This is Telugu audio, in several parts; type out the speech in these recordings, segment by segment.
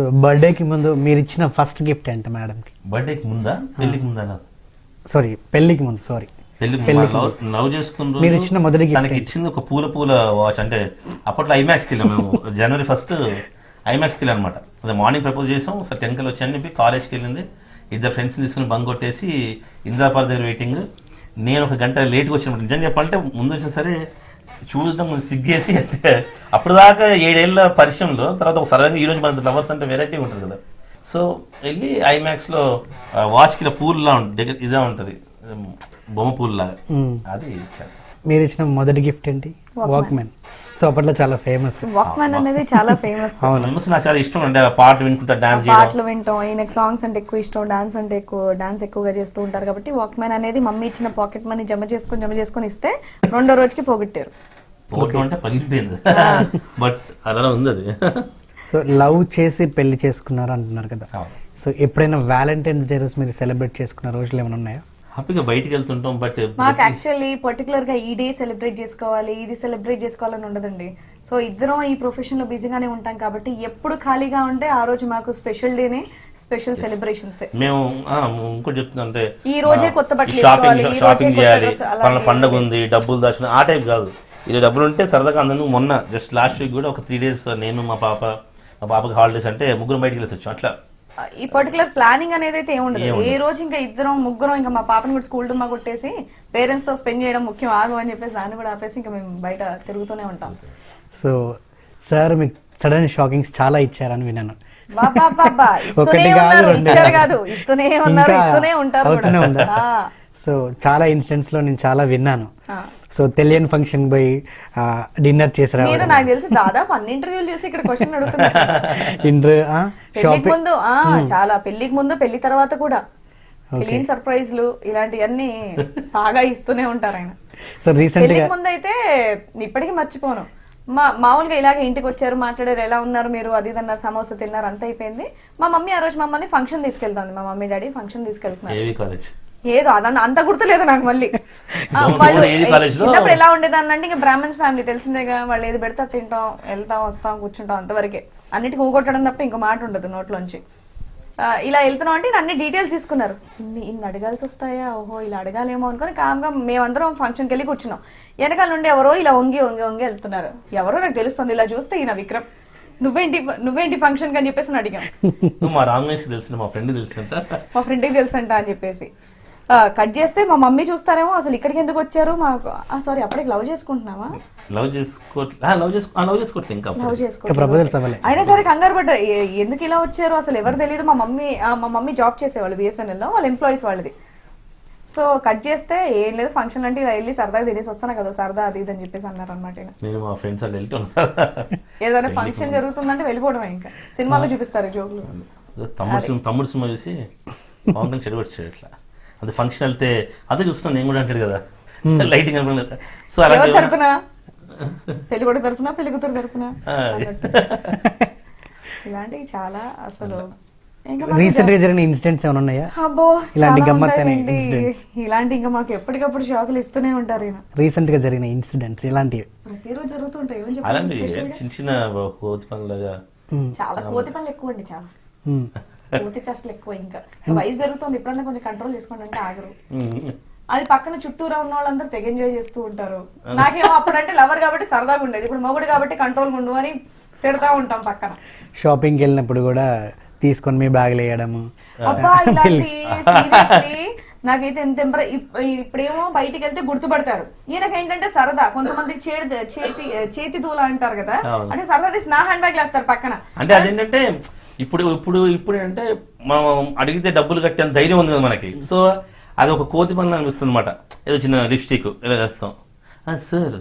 సో బర్త్డేకి ముందు మీరు ఇచ్చిన ఫస్ట్ గిఫ్ట్ ఎంత మేడంకి? బర్త్డేకి ముందా? పెళ్ళికి ముందా కాదు. సారీ పెళ్ళికి ముందు సారీ. లవ్ చేసుకున్న మీరు ఇచ్చిన మొదటి తనకి ఇచ్చింది ఒక పూల పూల వాచ్. అంటే అప్పట్లో ఐమాక్స్కి వెళ్ళాం మేము. జనవరి ఫస్ట్ ఐమాక్స్కి వెళ్ళాం అనమాట అదే మార్నింగ్ ప్రపోజ్ చేసాం. సార్ టెన్ కల్ వచ్చాయని చెప్పి కాలేజ్కి వెళ్ళింది. ఇద్దరు ఫ్రెండ్స్ తీసుకుని బంక్ కొట్టేసి ఇందిరాపార్ దగ్గర వెయిటింగ్ నేను ఒక గంట లేట్గా వచ్చినప్పుడు నిజంగా చెప్పాలంటే ముందు వచ్చిన సరే చూడడం సిగ్గేసి అంటే అప్పుడు దాకా ఏడేళ్ళ పరిచయంలో తర్వాత ఒక సరదాగా ఈ రోజు మన లవర్స్ అంటే వెరైటీ ఉంటుంది కదా. సో వెళ్ళి ఐమాక్స్లో వాచ్కి పూల్లా ఉంటుంది ఇదే ఉంటుంది. బొమ్మ పూల్ లాగా అది ఇచ్చాను మీరు ఇచ్చిన మొదటి గిఫ్ట్ ఏంటి? వాక్మెన్ సో అప్పట్లో చాలా ఫేమస్ వాక్మెన్ అనేది చాలా ఫేమస్ ఆల్మోస్ట్ నాకు చాలా ఇష్టం అంటే పాటలు వినుకుంటా డాన్స్ పాటలు వింటాం. ఈయనకి సాంగ్స్ అంటే ఎక్కువ ఇష్టం డాన్స్ అంటే ఎక్కువ డాన్స్ ఎక్కువగా చేస్తూ ఉంటారు కాబట్టి వాక్మెన్ అనేది మమ్మీ ఇచ్చిన పాకెట్ మనీ జమ చేసుకొని జమ చేసుకొని ఇస్తే రెండో రోజుకి పోగొట్టారు. అంటే పగిలిపోయింది బట్ అలా ఉంది అది. సో లవ్ చేసి పెళ్ళి చేసుకున్నారు అంటున్నారు కదా. అవును. సో ఎప్పుడైనా వ్యాలంటైన్స్ డే రోజు మీరు సెలబ్రేట్ చేసుకున్న రోజులు ఏమైనా ఉన్నాయా? హ్యాపీగా బయటికి వెళ్తుంటాం బట్ మాకు యాక్చువల్లీ పర్టికులర్గా ఈ డే సెలబ్రేట్ చేసుకోవాలి ఇది సెలబ్రేట్ చేసుకోవాలని ఉండదండి. సో ఇద్దరం ఈ ప్రొఫెషన్లో బిజీగానే ఉంటాం కాబట్టి ఎప్పుడు ఖాళీగా ఉంటే ఆ రోజు మాకు స్పెషల్ డేనే స్పెషల్ సెలబ్రేషన్స్ మేము ఇంకోటి చెప్తున్నా అంటే ఈ రోజే కొత్త బట్టలు షాపింగ్ షాపింగ్ చేయాలి వాళ్ళ పండగ ఉంది డబ్బులు దాచుకుని ఆ టైప్ కాదు. ఇది డబ్బులు ఉంటే సరదాగా అందరూ మొన్న జస్ట్ లాస్ట్ వీక్ కూడా ఒక త్రీ డేస్ నేను మా పాప మా పాపకి హాలిడేస్ అంటే ముగ్గురు బయటికి వెళ్ళి వచ్చాం అట్లా. ఈ పర్టికులర్ ప్లానింగ్ అనేది అయితే ఏముండదు ఏ రోజు ఇంకా ఇద్దరం ముగ్గురం ఇంకా మా పాపని కూడా స్కూల్ డుమ్మా కొట్టేసి పేరెంట్స్తో స్పెండ్ చేయడం ముఖ్యం ఆగు అని చెప్పేసి దాన్ని కూడా ఆపేసి ఇంకా మేము బయట తిరుగుతూనే ఉంటాం. సో సార్ మీకు సడన్ షాకింగ్స్ చాలా ఇచ్చారని విన్నాను. ఒకటి కాదు, రెండు సో చాలా ఇన్సిడెంట్స్లో నేను చాలా విన్నాను. సో తెలియని ఫంక్షన్ పోయి డిన్నర్ చేసి మీరు రావడం. నాకు తెలిసి దాదాపు అన్ని ఇంటర్వ్యూలు చూసి ఇక్కడ క్వశ్చన్ అడుగుతున్నారు ఇంటర్ పెళ్ళికి షాపింగ్ ముందు ఆ చాలా పెళ్ళికి ముందు పెళ్ళి తర్వాత కూడా. తెలియని సర్ప్రైజ్లు ఇలాంటివన్నీ బాగా ఇస్తూనే ఉంటారు ఆయన. సో రీసెంట్గా ముందు అయితే ఇప్పటికీ మర్చిపోను. మా మామూలుగా ఇలాగే ఇంటికి వచ్చారు మాట్లాడారు ఎలా ఉన్నారు మీరు అది ఇది అన్నారు సమోసా తిన్నారు అంత అయిపోయింది. మా మమ్మీ ఆ రోజు మమ్మల్ని ఫంక్షన్ తీసుకెళ్తాంది. మా మమ్మీ డాడీ ఫంక్షన్ తీసుకెళ్తున్నారు. ఏవి కాలేజ్ ఏదో అదంత అంత గుర్తులేదు నాకు మళ్ళీ. వాళ్ళు? చిన్నప్పుడు ఎలా ఉండేదాన్ని అంటే ఇంకా బ్రాహ్మణ్స్ ఫ్యామిలీ తెలిసిందేగా వాళ్ళు ఏది పెడితే తింటాం వెళ్తాం వస్తాం కూర్చుంటాం అంతవరకే. అన్నిటికీ ఊగొట్టడం తప్ప ఇంకో మాట ఉండదు నోట్లోంచి. ఇలా వెళ్తున్నాం అంటే అన్ని డీటెయిల్స్ తీసుకున్నారు. ఇన్ని ఇన్ని అడగాల్సి వస్తాయా? ఓహో ఇలా అడగాలేమో అనుకొని కామ్గా మేమందరం ఫంక్షన్కి వెళ్ళి కూర్చున్నాం. వెనకాల నుండి ఎవరో ఇలా వంగి వంగి వంగి వెళ్తున్నారు. ఎవరో నాకు తెలుస్తుంది ఇలా చూస్తే ఈయన విక్రమ్. నువ్వేంటి నువ్వేంటి ఫంక్షన్ అని చెప్పేసి నేను అడిగాం. నువ్వు మా రామేష్ తెలిసిన మా ఫ్రెండ్ తెలిసింట మా ఫ్రెండ్కి తెలుసంట అని చెప్పేసి. కట్ చేస్తే మా మమ్మీ చూస్తారేమో అసలు ఇక్కడికి ఎందుకు వచ్చారు? మాకు సారీ అప్పటికి లవ్ చేసుకుంటున్నావా? లవ్ చేసుకో లవ్ చేసుకో లవ్ చేసుకోవట్లే ఇంకా లవ్ ఇంకా చేసుకో ప్రపోజల్స్ అవ్వలే అయినా సరే కంగారు పడ్డ. ఎందుకు ఇలా వచ్చారు? అసలు ఎవరు తెలియదు మా మమ్మీ మా మమ్మీ జాబ్ చేసేవాళ్ళు బిఎస్ఎన్ఎల్లో వాళ్ళ ఎంప్లాయీస్ వాళ్ళది. సో కట్ చేస్తే ఏం లేదు ఫంక్షన్ అంటే ఇలా వెళ్ళి సరదాగా తినేసి వస్తాను కదా సరదా అది ఇది అని చెప్పేసి అన్నారు అనమాట నేను మా ఫ్రెండ్స్ వాళ్ళు వెళ్తాను సార్ ఏదైనా ఫంక్షన్ జరుగుతుందంటే వెళ్ళిపోవడమే ఇంకా. సినిమాలో చూపిస్తారు జోకులు. తమ్ముడు సినిమా తమ్ముడు సినిమా చూసి పవన్ కళ్యాణ్ చెడగొచ్చాడు ఇట్లా అది ఫంక్షన్ వెళ్తే అదే చూస్తాను నేను కూడా అంటాడు కదా. లైటింగ్ అనుకున్నా సో తరపున పెళ్ళి కొడుకు తరపున? పెళ్ళి కూతురు తరపున? ఇలాంటివి చాలా అసలు. రీసెంట్గా జరిగిన ఇన్సిడెంట్స్ ఏమైనా ఉన్నాయా? అబ్బో ఇలాంటి చాలా గమ్మత్తైన. ఇలాంటి ఇంకా మాకు ఎప్పటికప్పుడు షాకులు ఇస్తూనే ఉంటారు రీసెంట్గా జరిగిన ఇన్సిడెంట్స్ ఇలాంటివి. ప్రతిరోజు జరుగుతుంటాయి. అలాంటి చిన్న చిన్న కోతి పనులుగా చాలా కోతి పనులు ఎక్కువ అండి చాలా కోతి చేష్టలు ఎక్కువ ఇంకా. వయసు జరుగుతుంది ఎప్పుడన్నా కొంచెం కంట్రోల్ చేసుకోండి అంటే ఆగరు అది పక్కన చుట్టూరా ఉన్న వాళ్ళందరూ తెగ ఎంజాయ్ చేస్తూ ఉంటారు. నాకేమో అప్పుడంటే లవర్ కాబట్టి సరదాగా ఉండేది. ఇప్పుడు మొగుడు కాబట్టి కంట్రోల్ ఉండు అని తిడతా ఉంటాం పక్కన. షాపింగ్కి వెళ్ళినప్పుడు కూడా తీసుకొని మీ బ్యాగ్లు వేయడము. అబ్బా ఇలాంటి సీరియస్లీ నాకైతే ఎంత ఎంబర ఇప్పుడేమో బయటికి వెళ్తే గుర్తుపడతారు. ఈయనకి ఏంటంటే సరదా కొంతమందికి చేతి చేతి చేతి దూల అంటారు కదా. అంటే సరదా తీసి నా హ్యాండ్ బ్యాగ్ వేస్తారు పక్కన. అంటే అదేంటంటే ఇప్పుడు ఇప్పుడు ఇప్పుడు అంటే మనం అడిగితే డబ్బులు కట్టేంత ధైర్యం ఉంది కదా మనకి. సో అది ఒక కోతి పనులు అనిపిస్తుంది అనమాట ఏదో చిన్న లిప్స్టిక్ ఇలా వేస్తాం "ఆ, సార్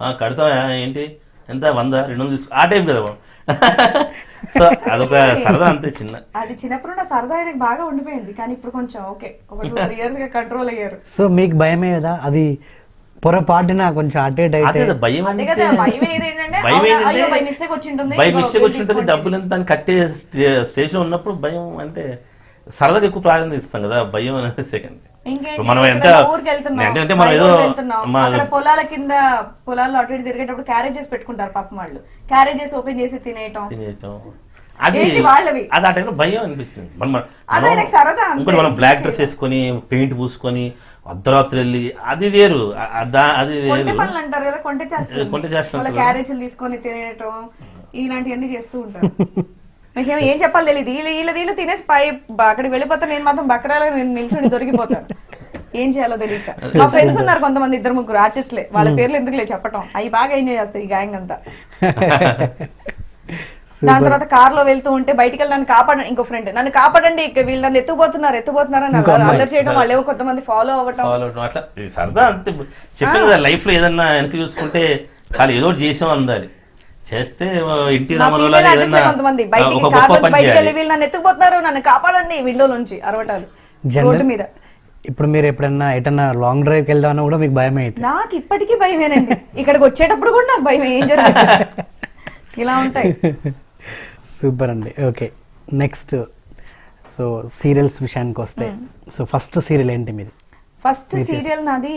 ఆ, కడతావా? ఏంటి? ఎంత? వంద? రెండు వందలు తీసుకో ఆ టైం కదా సో అదొక సరదా అంతే చిన్న. అది చిన్నప్పుడు నా సరదా ఆయనకు బాగా ఉండిపోయింది. కానీ ఇప్పుడు కొంచెం ఓకే ఒక టూ త్రీ ఇయర్స్గా కంట్రోల్ అయ్యారు. సో మీకు భయమే కదా అది పొరపాటున కొంచెం అటు ఇటు అయితే అదే భయం కదా అవునా, అయ్యో బై మిస్టేక్ బై. డబ్బులు ఎంత దాన్ని కట్టే స్టేజ్లో ఉన్నప్పుడు భయం అంటే సరదాగా ఎక్కువ ప్రాధాన్యత ఇస్తాం కదా భయం అనేది సెకండ్ ఇంకేంటి? మనం ఎంత ఎక్కడైనా ఊరికి వెళ్తున్నాం. అంటే అంటే మనం బై ఏదో ఊరికి వెళ్తున్నాం. మా అక్కడ పొలాల కింద పొలాల్లో అటు ఇటు తిరిగేటప్పుడు క్యారేజెస్ పెట్టుకుంటారు పాపం వాళ్ళు. క్యారేజెస్ ఓపెన్ చేసి తినేయటం. తినేయటం. అది ఏంటి వాళ్ళవి? అది ఆ టైంలో భయం అనిపిస్తుంది మనం అదే మనం- నాకు సరదా అంతే. ఇంకోటి మనం బ్లాక్ డ్రెస్ వేసుకొని పెయింట్ పూసుకొని అర్ధరాత్రి వెళ్ళి అది వేరు. అది కొంటె వేరు కొంటె. క్యారేజీలు తీసుకొని తినేయటం ఇలాంటివన్నీ చేస్తూ ఉంటారు. ఏం చెప్పాలి తెలియదు వీళ్ళు వీళ్ళు వీళ్ళు తినేసి పై అక్కడికి వెళ్ళిపోతాను నేను మాత్రం బకరాలు నేను నిల్చొని దొరికిపోతాను. ఏం చేయాలో తెలియక మా ఫ్రెండ్స్ ఉన్నారు కొంతమంది ఇద్దరు ముగ్గురు ఆర్టిస్ట్లే. వాళ్ళ పేర్లు ఎందుకులే చెప్పటం. అవి బాగా ఎంజాయ్ చేస్తాయి ఈ గ్యాంగ్ అంతా. దాని తర్వాత కార్లో వెళ్తూ ఉంటే బయటికి వెళ్ళి నన్ను కాపాడండి ఇంకో ఫ్రెండ్ నన్ను కాపాడండి ఇక వీళ్ళు నన్ను ఎత్తుకుపోతున్నారు ఎత్తుకుపోతున్నారు అని అలా అల్లరి చేయడం వాళ్ళు కొంతమంది ఫాలో అవ్వటం. ఫాలో అవడం అట్లా. ఇది సరదా అంతే. కదా లైఫ్లో ఏదన్నా వెనక్కి చూసుకుంటే చాలా ఏదో ఒకటి చేసాం అందాలి. చేస్తే ఇంటి మా రామరావు ఫీమేల్ లాగా ఆర్టిస్ట్ ఏదన్నా కొంతమంది? బయటికి ఒక కార్ గొప్ప నుంచి పని బయటికి వెళ్ళి చేయాలి. వీళ్ళు నన్ను ఎత్తుకుపోతున్నారు నన్ను కాపాడండి విండో నుంచి అరవటాలు. General- రోడ్డు మీద. ఇప్పుడు మీరు ఎప్పుడన్నా ఎటన్నా లాంగ్ డ్రైవ్కి వెళ్దామన్నా కూడా మీకు భయం అవుతుంది నాకు ఇప్పటికీ భయమేనండి. ఇక్కడికి వచ్చేటప్పుడు కూడా నాకు భయం ఏం జరుగుతుంది? ఇలా ఉంటాయి. సూపర్ అండి ఓకే నెక్స్ట్. సో సీరియల్స్ విషయానికి వస్తే సో ఫస్ట్ సీరియల్ ఏంటి మీది? ఫస్ట్ సీరియల్ నాది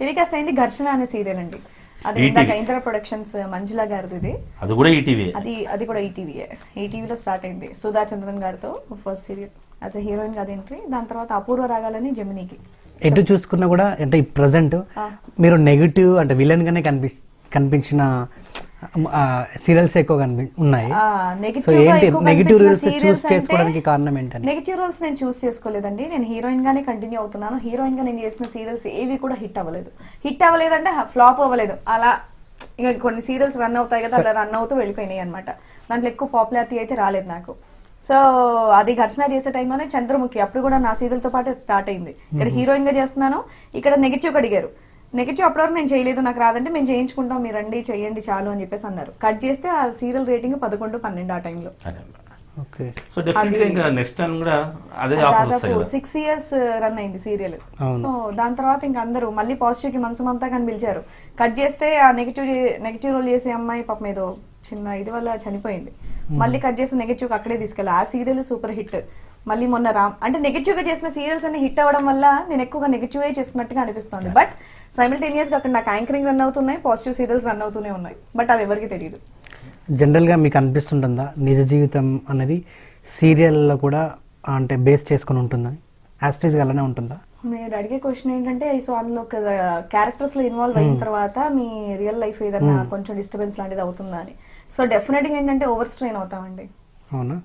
టెలికాస్ట్ అయింది ఘర్షణ అనే సీరియల్ అండి. అది ఇందాక ఇంద్ర ప్రొడక్షన్స్ మంజుల గారిది ఇది అది కూడా ఈటీవీ. అది అది కూడా ఈటీవీ. ఈటీవీలో స్టార్ట్ అయింది. సుధా చంద్రన్ గారితో ఫస్ట్ సీరియల్. యాజ్ ఎ హీరోయిన్గా ఎంట్రీ దాని తర్వాత అపూర్వ రాగాలని జమినీకి. ఎటు చూసుకున్నా కూడా అంటే ఈ ప్రజెంట్ మీరు నెగిటివ్ అంటే విలన్ గానే కనిపి కనిపించిన సీరియల్స్ ఎక్కువ ఉన్నాయి. సో నెగిటివ్ ఏంటి నెగిటివ్ రోల్స్ చూస్ చేసుకోవడానికి కారణం ఏంటని? నెగిటివ్ రోల్స్ నేను చూస్ చేసుకోలేదండి. నేను హీరోయిన్ గానే కంటిన్యూ అవుతున్నాను. హీరోయిన్గా నేను చేసిన సీరియల్స్ ఏవి కూడా హిట్ అవ్వలేదు. హిట్ అవ్వలేదంటే ఫ్లాప్ అవ్వలేదు. అలా ఇంకా కొన్ని సీరియల్స్ రన్ అవుతాయి కదా అలా రన్ అవుతూ వెళ్ళిపోయినాయి అనమాట దాంట్లో ఎక్కువ పాపులారిటీ అయితే రాలేదు నాకు. సో అది ఘర్షణ చేసే టైంలోనే చంద్రముఖి అప్పుడు కూడా నా serial తో పాటు స్టార్ట్ అయింది. ఇక్కడ హీరోయిన్గా చేస్తున్నాను. ఇక్కడ నెగిటివ్ అడిగారు. నెగిటివ్ అప్పటివరకు నేను చేయలేదు నాకు రాదంటే మేము చేయించుకుంటాం మీరు రండి చేయండి చాలు అని చెప్పేసి అన్నారు. కట్ చేస్తే ఆ సీరియల్ రేటింగ్ పదకొండు పన్నెండు ఆ టైంలో ఓకే. సో ఇంకా నెక్స్ట్ టైం కూడా అదే ఆఫర్ వస్తాయి దాదాపు కదా సిక్స్ ఇయర్స్ రన్ అయింది సీరియల్ సో దాని తర్వాత ఇంకా అందరూ మళ్ళీ పాజిటివ్కి మనసు మమతా అని పిలిచారు. కట్ చేస్తే ఆ నెగిటివ్ నెగిటివ్ రోల్ చేసే అమ్మాయి పాపం ఏదో చిన్న ఇది వల్ల చనిపోయింది. మళ్ళీ కట్ చేసి నెగిటివ్ అక్కడే తీసుకెళ్ళి ఆ సీరియల్ సూపర్ హిట్ మళ్ళీ మొన్న రామ్ అంటే నెగిటివ్గా చేసిన సీరియల్స్ అన్ని హిట్ అవ్వడం వల్ల నేను ఎక్కువగా నెగిటివ్ చేస్తున్నట్టుగా అనిపిస్తుంది. బట్ సైమిల్టేనియస్గా అక్కడ నాకు యాంకరింగ్ రన్ అవుతున్నాయి పాజిటివ్ సీరియల్స్ రన్ అవుతూనే ఉన్నాయి. బట్ అది ఎవరికి తెలియదు జనరల్గా మీకు అనిపిస్తుంటుందా? నిజ జీవితం అనేది సీరియల్లో కూడా అంటే బేస్ చేసుకొని ఉంటుందని యాస్టేజ్ అలానే ఉంటుందా? మీరు అడిగే క్వశ్చన్ ఏంటంటే సో అందులో క్యారెక్టర్స్లో ఇన్వాల్వ్ అయిన తర్వాత మీ రియల్ లైఫ్ ఏదన్నా కొంచెం డిస్టర్బెన్స్ లాంటిది అవుతుందా అని. సో డెఫినెట్గా ఏంటంటే ఓవర్ స్ట్రెయిన్ అవుతామండి.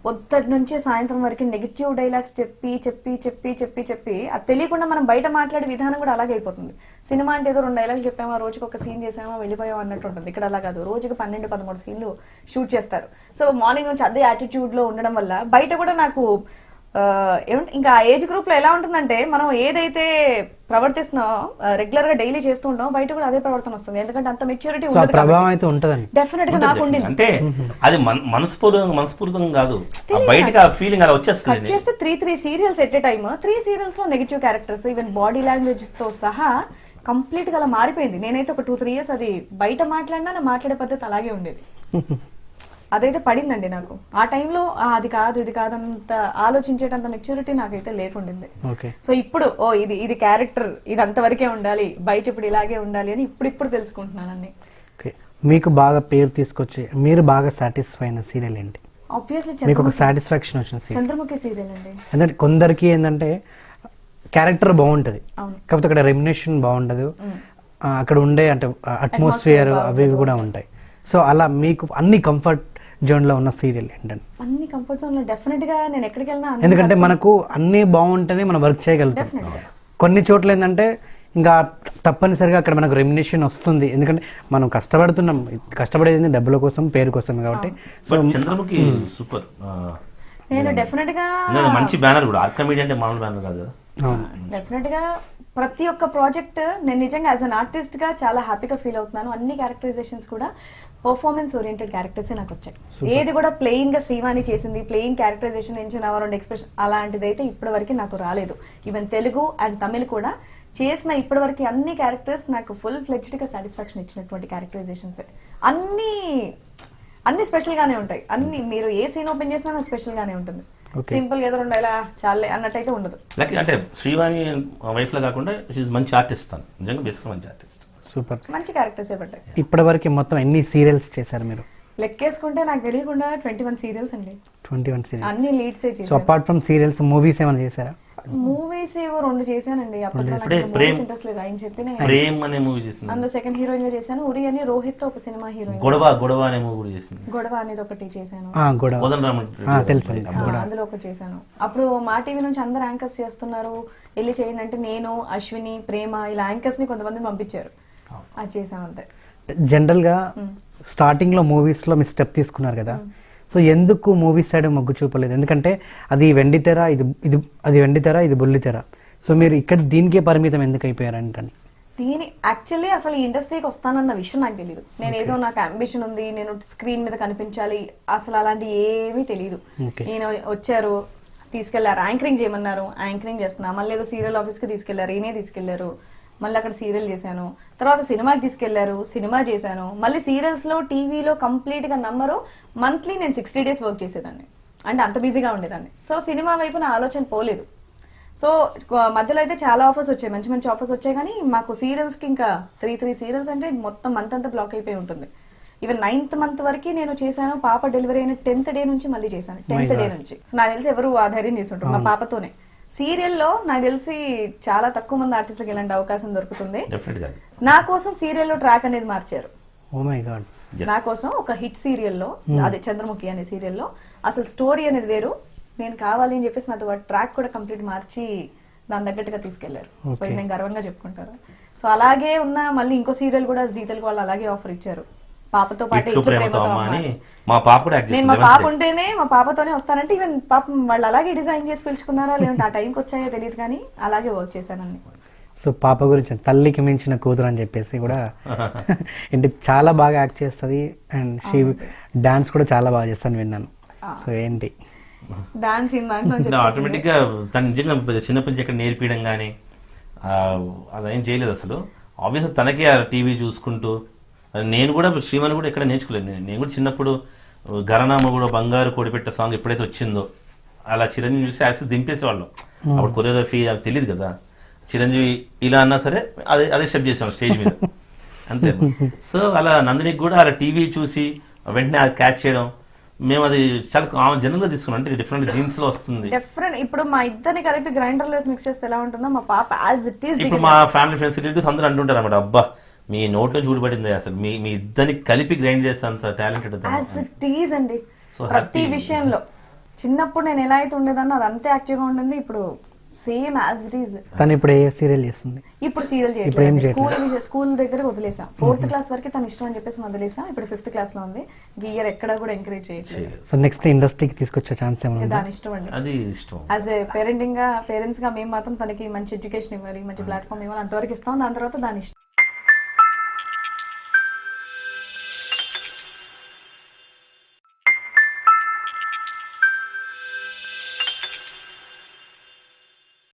పొద్దుటి నుంచి సాయంత్రం వరకు నెగిటివ్ డైలాగ్స్ చెప్పి చెప్పి చెప్పి చెప్పి చెప్పి అది తెలియకుండా మనం బయట మాట్లాడే విధానం కూడా అలాగే అయిపోతుంది. సినిమా అంటే ఏదో రెండు డైలాగ్ చెప్పామా రోజుకి ఒక సీన్ చేసామా వెళ్ళిపోయాం అన్నట్టు ఉంటుంది. ఇక్కడ అలా కాదు. రోజుకి పన్నెండు పదమూడు సీన్లు షూట్ చేస్తారు. సో మార్నింగ్ నుంచి అదే యాటిట్యూడ్లో ఉండడం వల్ల బయట కూడా నాకు ఏమంటే ఇంకా ఆ ఏజ్ గ్రూప్లో ఎలా ఉంటుందంటే మనం ఏదైతే ప్రవర్తిస్తున్నామో రెగ్యులర్గా డైలీ చేస్తూ ఉంటామో బయట కూడా అదే ప్రవర్తన వస్తుంది. ఎందుకంటే అంత మెచ్యూరిటీ ఉండదు ప్రభావం అయితే ఉంటుందని డెఫినెట్గా నాకు ఉండింది. అంటే అది మన- మనస్ఫూర్తిగా మనస్ఫూర్తిగా కాదు. బయటకి ఆ ఫీలింగ్ అలా కట్ వచ్చేస్తుంది చేస్తే three three serials at a time three సీరియల్స్లో నెగిటివ్ క్యారెక్టర్స్ ఈవెన్ బాడీ లాంగ్వేజ్తో సహా కంప్లీట్గా అలా మారిపోయింది. నేనైతే ఒక టూ త్రీ ఇయర్స్ అది బయట మాట్లాడినా నా మాట్లాడే పద్ధతి అలాగే ఉండేది. అదైతే పడిందండి నాకు. ఆ టైంలో అది కాదు ఇది కాదంత ఆలోచించేటంత మెచ్యూరిటీ నాకైతే లేకుండింది. ఓకే. సో ఇప్పుడు ఓ ఇది ఇది క్యారెక్టర్ ఇది అంతవరకే ఉండాలి బయట ఇప్పుడు ఇలాగే ఉండాలి అని ఇప్పుడు ఇప్పుడు తెలుసుకుంటున్నానండి. ఓకే. మీకు బాగా పేరు తీసుకొచ్చి మీరు బాగా సాటిస్ఫై అయిన సీరియల్ ఏంటి? మీకు ఒక సాటిస్ఫాక్షన్ వచ్చిన సీరియల్ చంద్రముఖి సీరియల్ అండి. ఎందుకంటే కొందరికి ఏంటంటే క్యారెక్టర్ బాగుంటుంది. కాకపోతే అక్కడ రెమ్యునేషన్ బాగుండదు. అక్కడ ఉండే అంటే అట్మాస్ఫియర్ అవి కూడా ఉంటాయి. సో అలా మీకు అన్ని కంఫర్ట్ జోన్లో ఉన్న సీరియల్ ఏంటంటే అన్ని కంఫర్ట్ జోన్లో డెఫినెట్గా నేను ఎక్కడికి వెళ్ళినా ఎందుకంటే మనకు అన్నీ బాగుంటేనే మనం వర్క్ చేయగలుగుతాం. కొన్ని చోట్ల ఏంటంటే ఇంకా తప్పనిసరిగా అక్కడ మనకు రెమ్యునేషన్ వస్తుంది. ఎందుకంటే మనం కష్టపడుతున్నాం. కష్టపడేది డబ్బుల కోసం పేరు కోసం కాబట్టి. But Chandramukhi super. నేను డెఫినెట్గా మంచి బ్యానర్ కూడా. ఆర్కమీడి అంటే మామూలు బ్యానర్ కాదు కదా? అవును. డెఫినెట్గా ప్రతి ఒక్క ప్రాజెక్ట్ నేను నిజంగా యాజ్ అన్ ఆర్టిస్ట్గా చాలా హ్యాపీగా ఫీల్ అవుతున్నాను. అన్ని క్యారెక్టరైజేషన్స్ కూడా పర్ఫార్మెన్స్ ఓరియంటెడ్ క్యారెక్టర్స్ నాకు వచ్చాయి. ఏది కూడా ప్లెయిన్గా శ్రీవాణి చేసింది ప్లెయిన్ క్యారెక్టరైజేషన్ నుంచి రెండు ఎక్స్ప్రెషన్ అలాంటిది అయితే ఇప్పటి వరకు నాకు రాలేదు. ఈవెన్ తెలుగు అండ్ తమిళ్ కూడా చేసిన ఇప్పటి వరకు అన్ని క్యారెక్టర్స్ నాకు ఫుల్ ఫ్లెడ్జ్డ్గా సాటిస్ఫాక్షన్ ఇచ్చినటువంటి క్యారెక్టరైజేషన్స్ అన్ని అన్ని స్పెషల్ గానే ఉంటాయి. అన్ని మీరు ఏ సీన్ ఓపెన్ చేసినా స్పెషల్ గానే ఉంటుంది. సింపుల్గా ఏదో రెండు ఇలా చాలే అన్నట్టయితే ఉండదు. లైక్ అంటే శ్రీవాణి వైఫ్ లా కాకుండా షీజ్ మంచి ఆర్టిస్ట్ తను. నిజంగా బేసిక్ మంచి ఆర్టిస్ట్ సూపర్ మంచి క్యారెక్టర్స్ పడ్డాయి. ఇప్పటి వరకు మొత్తం ఎన్ని సీరియల్స్ చేశారు మీరు? లెక్కేసుకుంటే నాకు తెలియకుండా ట్వంటీ వన్ సీరియల్స్ అండి ట్వంటీ వన్ సీరియల్ అన్ని లీడ్సే so apart from serials movies ఏమైనా చేశారా? మూవీస్ ఏవో రెండు చేశానండి. అప్పట్లో. మూవీస్ ఇంట్రెస్ట్ లేదు. ఆయన చెప్పిన ప్రేమ్ అనే మూవీ చేసింది. అందులో సెకండ్ హీరోయిన్గా చేశాను. ఉరి అని రోహిత్తో ఒక సినిమా హీరోయిన్ గొడవ గొడవ అనే మూవీ కూడా చేసింది. గొడవ అనేది ఒకటి చేశాను. తెలుసు. అందులో ఒకటి చేశాను. అప్పుడు మా టీవీ నుంచి అందరు యాంకర్స్ చేస్తున్నారు. వెళ్ళి చేయండి అంటే నేను అశ్విని ప్రేమ ఇలా యాంకర్స్ని కొంతమంది పంపించారు. అది చేసాం అంతే జనరల్గా స్టార్టింగ్లో మూవీస్లో మీ స్టెప్ తీసుకున్నారు కదా. సో ఎందుకు మూవీస్ సైడ్ మొగ్గు చూపలేదు? ఎందుకంటే అది వెండితెర ఇది ఇది అది వెండితెర ఇది బుల్లితెర సో మీరు ఇక్కడ దీనికే పరిమితం ఎందుకు అయిపోయారంటని దీని యాక్చువల్లీ అసలు ఈ ఇండస్ట్రీకి వస్తానన్న విషయం నాకు తెలియదు నేను ఏదో నాకు అంబిషన్ ఉంది నేను స్క్రీన్ మీద కనిపించాలి అసలు అలాంటి ఏమీ తెలియదు. నేను వచ్చారు తీసుకెళ్ళారు. యాంకరింగ్ చేయమన్నారు. యాంకరింగ్ చేస్తున్నా. మళ్ళీ ఏదో సీరియల్ ఆఫీస్కి తీసుకెళ్ళారు. ఈయనే తీసుకెళ్ళారు. మళ్ళీ అక్కడ సీరియల్ చేశాను. తర్వాత సినిమాకి తీసుకెళ్ళారు. సినిమా చేశాను. మళ్ళీ సీరియల్స్లో టీవీలో కంప్లీట్గా నంబరు నమ్మరు. మంత్లీ నేను సిక్స్టీ డేస్ వర్క్ చేసేదాన్ని. అంటే అంత బిజీగా ఉండేదాన్ని. సో సినిమా వైపు నా ఆలోచన పోలేదు. సో మధ్యలో అయితే చాలా ఆఫర్స్ వచ్చాయి. మంచి మంచి ఆఫర్స్ వచ్చాయి. కానీ మాకు సీరియల్స్కి ఇంకా త్రీ త్రీ సీరియల్స్ అంటే మొత్తం మంత్ అంతా బ్లాక్ అయిపోయి ఉంటుంది. ఈవెన్ నైన్త్ మంత్ వరకు నేను చేశాను. పాప డెలివరీ అయిన టెన్త్ డే నుంచి మళ్ళీ చేశాను. టెన్త్ డే నుంచి. సో నాకు తెలిసి ఎవరు ఆ ధైర్యం చేసుంటారు మా పాపతోనే. సీరియల్లో నాకు తెలిసి చాలా తక్కువ మంది ఆర్టిస్టులకు ఇలాంటి అవకాశం దొరుకుతుంది. నా కోసం సీరియల్లో ట్రాక్ అనేది మార్చారు. Yes. నా కోసం ఒక హిట్ సీరియల్లో అదే చంద్రముఖి అనే సీరియల్లో అసలు స్టోరీ అనేది వేరు. నేను కావాలి అని చెప్పేసి నాతో ట్రాక్ కూడా కంప్లీట్ మార్చి దాని తగ్గట్టుగా తీసుకెళ్ళారు. సో ఇది నేను గర్వంగా చెప్పుకుంటాను. సో అలాగే ఉన్న మళ్ళీ ఇంకో సీరియల్ కూడా జీ తెలుగు వాళ్ళు అలాగే ఆఫర్ ఇచ్చారు. పాపతో పాటు ఇట్లు ప్రేమతో అమ్మ అని మా పాప కూడా నేను మా పాప ఉంటేనే మా పాపతోనే వస్తానంటే ఈవెన్ పాపం వాళ్ళు అలాగే డిజైన్ చేసి పిలుచుకున్నారా లేదంటే ఆ టైంకి వచ్చాయో తెలియదు కానీ అలాగే వర్క్ చేశానని సో పాప గురించి తల్లికి మించిన కూతురు అని చెప్పేసి కూడా ఏంటి చాలా బాగా యాక్ట్ చేస్తుంది అండ్ షీ డాన్స్ కూడా చాలా బాగా చేస్తాను విన్నాను. సో ఏంటి? డాన్స్ ఇన్ దాంట్లో నుంచి ఆటోమేటిక్గా తను నిజంగా చిన్నప్పటి నుంచి ఇక్కడ నేర్పించడం కానీ అదేం చేయలేదు అసలు. ఆబ్వియస్ తనకే ఆ టీవీ చూసుకుంటూ నేను కూడా శ్రీమని కూడా ఎక్కడ నేర్చుకోలేదు. నేను- నేను కూడా చిన్నప్పుడు గరనామ కూడా బంగారు కోడిపెట్ట సాంగ్ ఎప్పుడైతే వచ్చిందో అలా చిరంజీవి చూసి యాక్సి దింపేసేవాళ్ళం. అప్పుడు కొరియోగ్రఫీ అవి తెలియదు కదా. చిరంజీవి ఇలా అన్నా సరే అదే అదే స్టెప్ చేసాం స్టేజ్ మీద. అంతే సో అలా నందినికి కూడా అలా టీవీ చూసి వెంటనే అది క్యాచ్ చేయడం మేము అది చాలా జనరల్గా తీసుకున్నాం. అంటే డిఫరెంట్ జీన్స్లో వస్తుంది. డిఫరెంట్. ఇప్పుడు మా ఇద్దరిని కలిపి గ్రైండర్లో మిక్స్ చేస్తే ఎలా ఉంటుందో మా పాప యాజ్ ఇట్ ఈస్ ఇప్పుడు మా ఫ్యామిలీ ఫ్రెండ్స్ రిలేటివ్స్ అందరూ అంటుంటారు అనమాట అబ్బా మీ నోట్లో చూడబడింది అసలు. మీ మీ ఇద్దరిని కలిపి గ్రైండ్ చేస్తే అంత టాలెంటెడ్ యాజ్ ఇట్ ఈజ్ అండి. ప్రతి. విషయంలో. చిన్నప్పుడు నేను ఎలా అయితే ఉండేదాన్నో అది అంతే యాక్టివ్గా ఉంటుంది ఇప్పుడు సేమ్ యాజ్ ఇట్ ఈజ్ తను ఇప్పుడు ఏ సీరియల్ చేస్తుంది? ఇప్పుడు సీరియల్ చేయట్లేదు. స్కూల్ స్కూల్ దగ్గర వదిలేసాం. ఫోర్త్ క్లాస్ వరకు తన ఇష్టం అని చెప్పేసి వదిలేసాం. ఇప్పుడు ఫిఫ్త్ క్లాస్లో ఉంది. ఇయర్ ఎక్కడ కూడా ఎంకరేజ్ చేయట్లేదు. సో నెక్స్ట్ ఇండస్ట్రీకి తీసుకొచ్చే ఛాన్స్ ఏమైనా ఉందా? దాని ఇష్టం అండి. అది ఇష్టం. యాజ్ ఏ పేరెంటింగ్గా పేరెంట్స్గా మేము మాత్రం తనకి మంచి ఎడ్యుకేషన్ ఇవ్వాలి మంచి ప్లాట్ఫామ్ ఇవ్వాలి అంతవరకు ఇస్తాం. దాని తర్వాత దాని ఇష్టం.